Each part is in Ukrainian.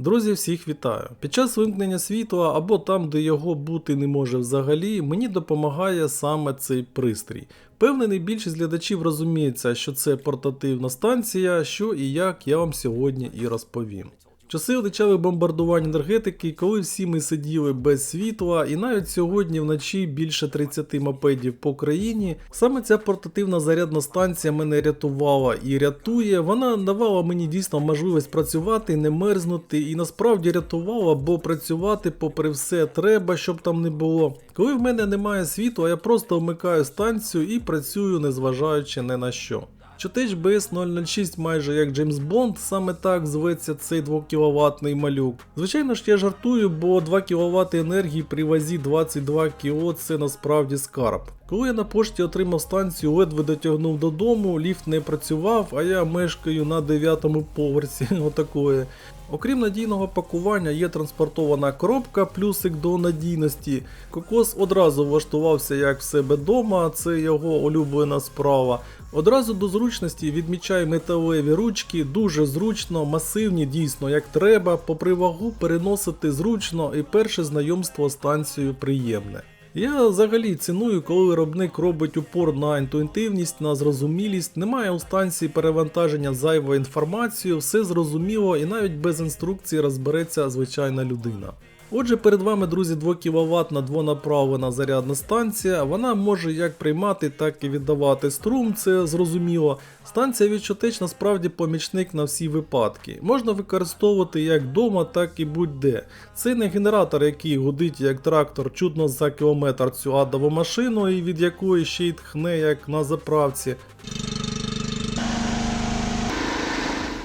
Друзі, всіх вітаю! Під час вимкнення світла або там, де його бути не може взагалі, мені допомагає саме цей пристрій. Певний, більшість глядачів розуміється, що це портативна станція, що і як я вам сьогодні і розповім. Часи одичали бомбардувань енергетики, коли всі ми сиділи без світла, і навіть сьогодні вночі більше 30 мопедів по країні. Саме ця портативна зарядна станція мене рятувала і рятує. Вона давала мені дійсно можливість працювати, не мерзнути, і насправді рятувала, бо працювати, попри все, треба, щоб там не було. Коли в мене немає світла, я просто вмикаю станцію і працюю, незважаючи не на що. Чотеч BS 006 майже як Джеймс Бонд, саме так зветься цей 2 кВт малюк. Звичайно ж я жартую, бо 2 кВт енергії при вазі 22 кО це насправді скарб. Коли я на пошті отримав станцію, ледве дотягнув додому, ліфт не працював, а я мешкаю на 9 поверсі отакої. Окрім надійного пакування, є транспортована коробка, плюсик до надійності. Кокос одразу влаштувався як в себе дома, це його улюблена справа. Одразу до зручності відмічаю металеві ручки, дуже зручно, масивні, дійсно як треба, попри вагу переносити зручно і перше знайомство з станцією приємне. Я взагалі ціную, коли виробник робить упор на інтуїтивність, на зрозумілість, немає у станції перевантаження зайвої інформації, все зрозуміло і навіть без інструкції розбереться звичайна людина. Отже, перед вами, друзі, 2 кВт на двонаправлена зарядна станція. Вона може як приймати, так і віддавати струм, це зрозуміло. Станція відчотеч насправді помічник на всі випадки. Можна використовувати як вдома, так і будь-де. Це не генератор, який гудить як трактор чудно за кілометр цю адову машину, і від якої ще й тхне як на заправці.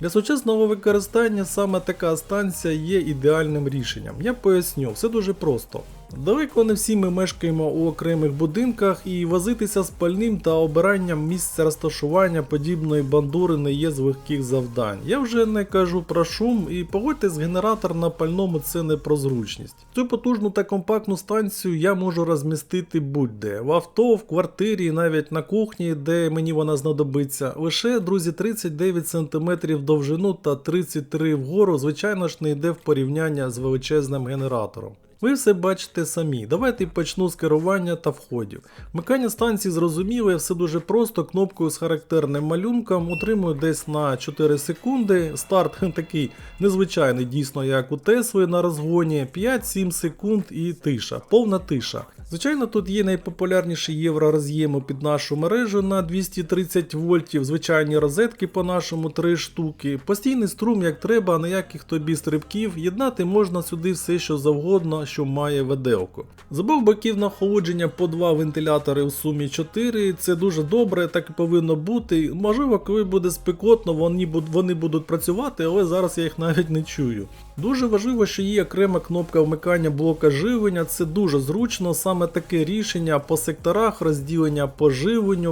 Для сучасного використання саме така станція є ідеальним рішенням. Я поясню, все дуже просто. Далеко не всі ми мешкаємо у окремих будинках і возитися з пальним та обиранням місця розташування подібної бандури не є з легких завдань. Я вже не кажу про шум і погодьтесь, генератор на пальному це не про зручність. Цю потужну та компактну станцію я можу розмістити будь-де в авто, в квартирі, навіть на кухні, де мені вона знадобиться. Лише, друзі, 39 см довжину та 33 вгору, звичайно ж, не йде в порівняння з величезним генератором. Ви все бачите самі. Давайте почну з керування та входів. Вмикання станції зрозуміле, все дуже просто. Кнопкою з характерним малюнком утримую десь на 4 секунди. Старт такий незвичайний, дійсно, як у Тесли на розгоні. 5-7 секунд і тиша, повна тиша. Звичайно, тут є найпопулярніші євророз'єми під нашу мережу на 230 вольтів, звичайні розетки по нашому 3 штуки. Постійний струм, як треба, ніяких тобі стрибків. Єднати можна сюди все, що завгодно, що має веделку. Забив боків на охолодження по два вентилятори у сумі 4. Це дуже добре, так і повинно бути. Можливо, коли буде спекотно, вони, вони будуть працювати, але зараз я їх навіть не чую. Дуже важливо, що є окрема кнопка вмикання блока живлення, це дуже зручно. Саме таке рішення по секторах розділення по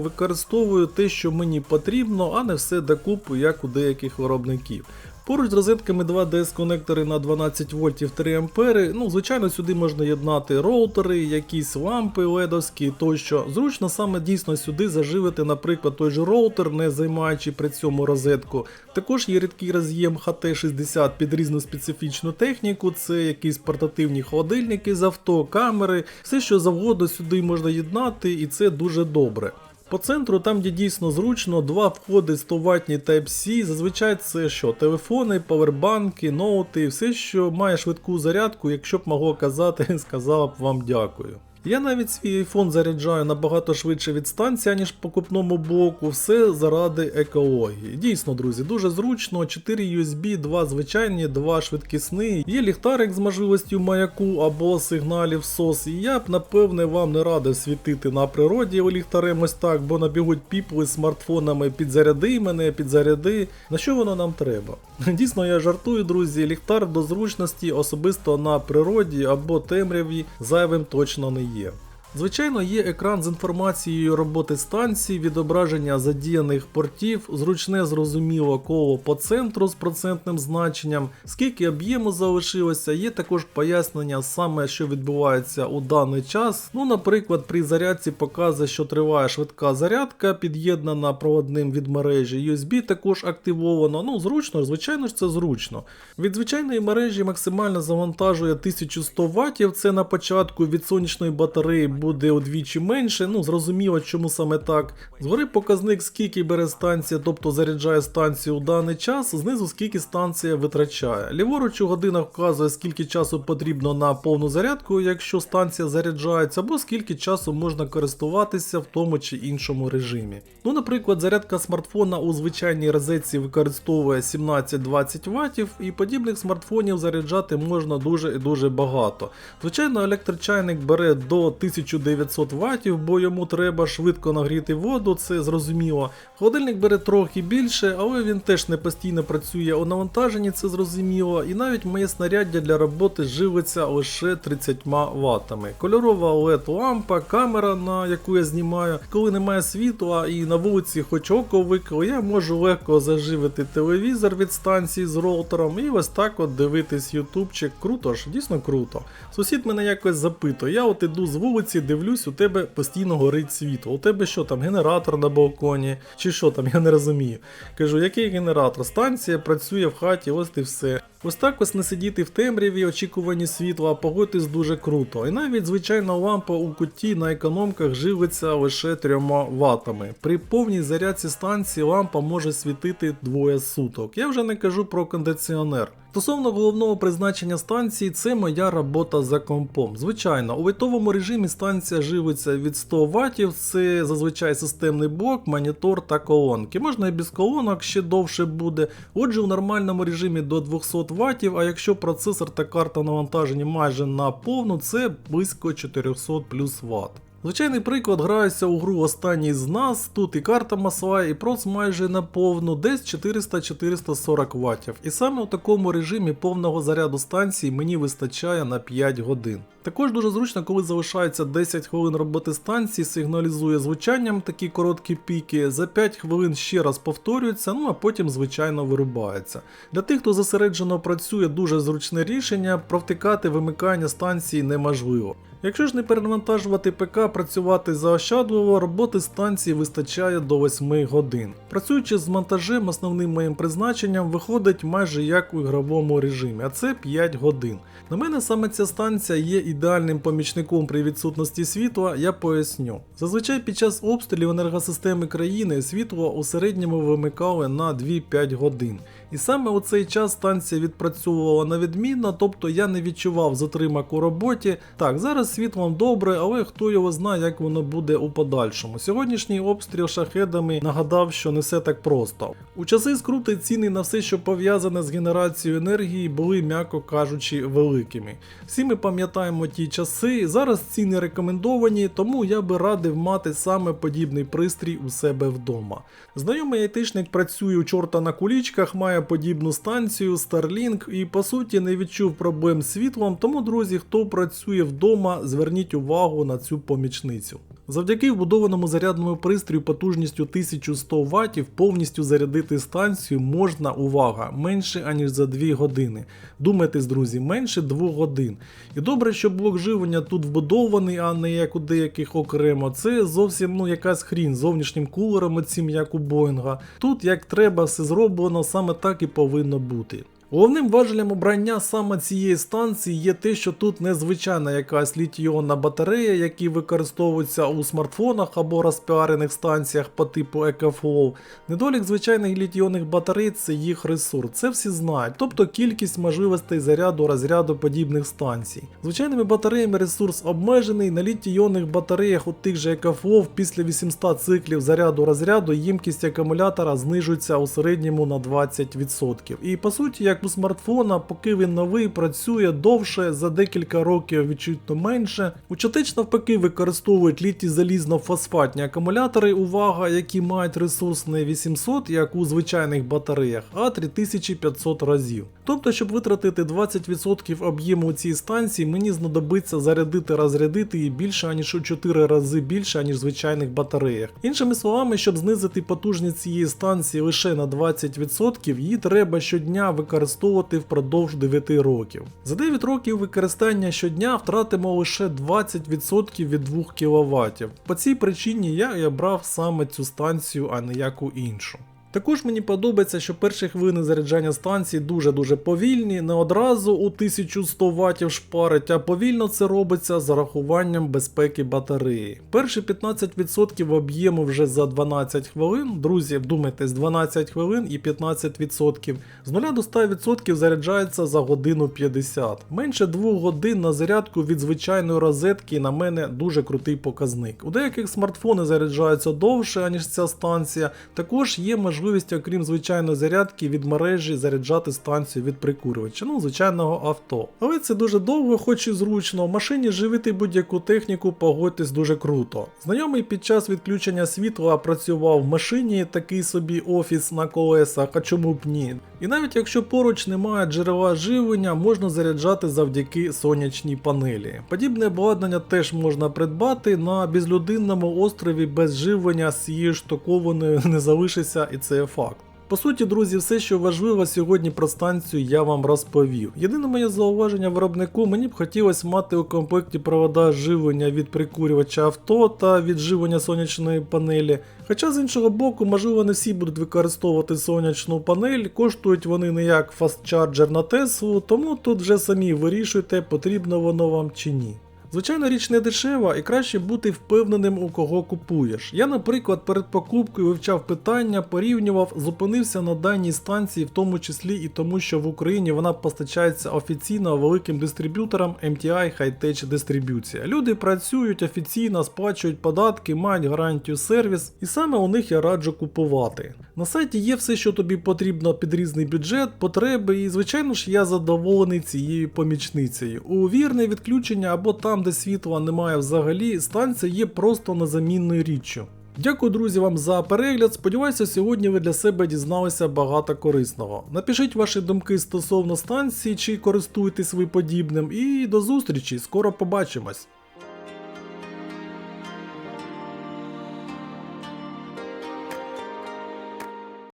використовую те, що мені потрібно, а не все докупу, як у деяких виробників. Поруч з розетками 2 DS конектори на 12 вольтів 3 ампери. Ну, звичайно, сюди можна єднати роутери, якісь лампи ледовські тощо. Зручно саме дійсно сюди заживити, наприклад, той же роутер, не займаючи при цьому розетку. Також є рідкий роз'єм HT60 під різну специфічну техніку, це якісь портативні холодильники з авто, камери, все що завгодно сюди можна єднати, і це дуже добре. По центру, там де дійсно зручно, два входи 100 ватні Type-C, зазвичай це що, телефони, павербанки, ноути, все, що має швидку зарядку, якщо б могло казати, сказала б вам дякую. Я навіть свій iPhone заряджаю набагато швидше від станції, ніж по купному блоку, все заради екології. Дійсно, друзі, дуже зручно, 4 USB, 2 звичайні, 2 швидкісні. Є ліхтарик з можливістю маяку або сигналів SOS. І я б напевне вам не радив світити на природі ліхтарем ось так, бо набігуть піпли з смартфонами підзаряди мене, підзаряди. На що воно нам треба? Дійсно, я жартую, друзі, ліхтар до зручності особисто на природі або темряві зайвим точно не є. you. Звичайно, є екран з інформацією роботи станції, відображення задіяних портів, зручне зрозуміло коло по центру з процентним значенням, скільки об'єму залишилося, є також пояснення саме, що відбувається у даний час. Ну, наприклад, при зарядці показує, що триває швидка зарядка, під'єднана проводним від мережі USB, також активовано. Ну, зручно, звичайно ж це зручно. Від звичайної мережі максимально завантажує 1100 Вт, це на початку від сонячної батареї буде удвічі менше. Ну, зрозуміло, чому саме так. Згори показник, скільки бере станція, тобто заряджає станцію у даний час, знизу скільки станція витрачає. Ліворуч у годинах вказує, скільки часу потрібно на повну зарядку, якщо станція заряджається, або скільки часу можна користуватися в тому чи іншому режимі. Ну, наприклад, зарядка смартфона у звичайній розетці використовує 17-20 Вт, і подібних смартфонів заряджати можна дуже і дуже багато. Звичайно, електрочайник бере до 1900 Вт, бо йому треба швидко нагріти воду, це зрозуміло. Холодильник бере трохи більше, але він теж не постійно працює у навантаженні, це зрозуміло. І навіть моє снаряддя для роботи живиться лише 30 Вт. Кольорова LED лампа, камера, на яку я знімаю. Коли немає світла і на вулиці хоч око викло, я можу легко заживити телевізор від станції з роутером і ось так от дивитись ютубчик. Круто ж, дійсно круто. Сусід мене якось запитує, я от іду з вулиці, дивлюсь, у тебе постійно горить світло. У тебе що там, генератор на балконі? Чи що там, я не розумію. Кажу, який генератор? Станція працює в хаті, ось і все. Ось так ось не сидіти в темряві, очікуванні світла, а погодитись дуже круто. І навіть звичайна лампа у куті на економках живиться лише 3 ватами. При повній зарядці станції лампа може світити двоє суток. Я вже не кажу про кондиціонер. Стосовно головного призначення станції, це моя робота за компом. Звичайно, у витовому режимі станція живиться від 100 Вт, це зазвичай системний блок, монітор та колонки. Можна і без колонок ще довше буде. Отже, у нормальному режимі до 200 Вт, а якщо процесор та карта навантажені майже на повну, це близько 400 плюс Вт. Звичайний приклад граюся у гру останній з нас, тут і карта масла, і проц майже на повну, десь 400-440 Вт. І саме у такому режимі повного заряду станції мені вистачає на 5 годин. Також дуже зручно, коли залишається 10 хвилин роботи станції, сигналізує звучанням такі короткі піки, за 5 хвилин ще раз повторюється, ну а потім, звичайно, вирубається. Для тих, хто зосереджено працює, дуже зручне рішення, провтикати вимикання станції неможливо. Якщо ж не перенавантажувати ПК, працювати заощадливо, роботи станції вистачає до 8 годин. Працюючи з монтажем, основним моїм призначенням виходить майже як у ігровому режимі, а це 5 годин. На мене саме ця станція є ідеальним помічником при відсутності світла, я поясню. Зазвичай під час обстрілів енергосистеми країни світло у середньому вимикали на 2-5 годин. І саме у цей час станція відпрацьовувала на відмінно, тобто я не відчував затримок у роботі. Так, зараз світлом добре, але хто його знає, як воно буде у подальшому. Сьогоднішній обстріл шахедами нагадав, що не все так просто. У часи скрути ціни на все, що пов'язане з генерацією енергії, були, м'яко кажучи, великими. Всі ми пам'ятаємо ті часи. Зараз ціни рекомендовані, тому я би радив мати саме подібний пристрій у себе вдома. Знайомий айтишник працює у чорта на кулічках, має подібну станцію Starlink і по суті не відчув проблем з світлом. Тому, друзі, хто працює вдома, зверніть увагу на цю помічницю. Завдяки вбудованому зарядному пристрою потужністю 1100 Вт повністю зарядити станцію можна, увага, менше аніж за 2 години. Думайтесь, друзі, менше 2 годин. І добре, що блок живлення тут вбудований, а не як у деяких окремо. Це зовсім ну якась хрінь з зовнішнім кулером, оцім як у Боїнга. Тут як треба все зроблено, саме так і повинно бути. Головним важелем обрання саме цієї станції є те, що тут незвичайна якась літіонна батарея, які використовуються у смартфонах або розпіарених станціях по типу EcoFlow. Недолік звичайних літіонних батарей це їх ресурс, це всі знають, тобто кількість можливостей заряду розряду подібних станцій. Звичайними батареями ресурс обмежений, на літій-іонних батареях у тих же EcoFlow після 800 циклів заряду розряду їмкість акумулятора знижується у середньому на 20%. І по суті, як у смартфона, поки він новий, працює довше, за декілька років відчутно менше. У навпаки використовують літі залізно-фосфатні акумулятори, увага, які мають ресурс не 800, як у звичайних батареях, а 3500 разів. Тобто, щоб витратити 20% об'єму цієї станції, мені знадобиться зарядити розрядити її більше аніж у 4 рази більше, аніж в звичайних батареях. Іншими словами, щоб знизити потужність цієї станції лише на 20%, її треба щодня використовувати впродовж 9 років. За 9 років використання щодня втратимо лише 20% від 2 кВт. По цій причині я і обрав саме цю станцію, а не яку іншу. Також мені подобається, що перші хвилини заряджання станції дуже-дуже повільні, не одразу у 1100 Вт шпарить, а повільно це робиться з урахуванням безпеки батареї. Перші 15% об'єму вже за 12 хвилин. Друзі, вдумайтесь, 12 хвилин і 15%. З 0 до 100% заряджається за годину 50. Менше 2 годин на зарядку від звичайної розетки на мене дуже крутий показник. У деяких смартфони заряджаються довше, аніж ця станція. Також є можливість, окрім звичайної зарядки, від мережі заряджати станцію від прикурювача, ну, звичайного авто. Але це дуже довго, хоч і зручно. В машині живити будь-яку техніку, погодьтесь дуже круто. Знайомий під час відключення світла працював в машині, такий собі офіс на колесах, а чому б ні. І навіть якщо поруч немає джерела живлення, можна заряджати завдяки сонячній панелі. Подібне обладнання теж можна придбати на безлюдинному острові без живлення з її штокованою не залишиться, і це факт. По суті, друзі, все, що важливо сьогодні про станцію, я вам розповів. Єдине моє зауваження виробнику, мені б хотілося мати у комплекті провода живлення від прикурювача авто та від живлення сонячної панелі. Хоча з іншого боку, можливо, не всі будуть використовувати сонячну панель, коштують вони не як фастчарджер на Теслу, тому тут вже самі вирішуйте, потрібно воно вам чи ні. Звичайно, річ не дешева і краще бути впевненим, у кого купуєш. Я, наприклад, перед покупкою вивчав питання, порівнював, зупинився на даній станції, в тому числі і тому, що в Україні вона постачається офіційно великим дистриб'юторам MTI High-Tech дистриб'юція. Люди працюють офіційно, сплачують податки, мають гарантію сервіс, і саме у них я раджу купувати. На сайті є все, що тобі потрібно під різний бюджет, потреби, і звичайно ж я задоволений цією помічницею. У вірне відключення або там, де світла немає взагалі, станція є просто незамінною річчю. Дякую, друзі, вам за перегляд. Сподіваюся, сьогодні ви для себе дізналися багато корисного. Напишіть ваші думки стосовно станції, чи користуєтесь ви подібним, і до зустрічі, скоро побачимось.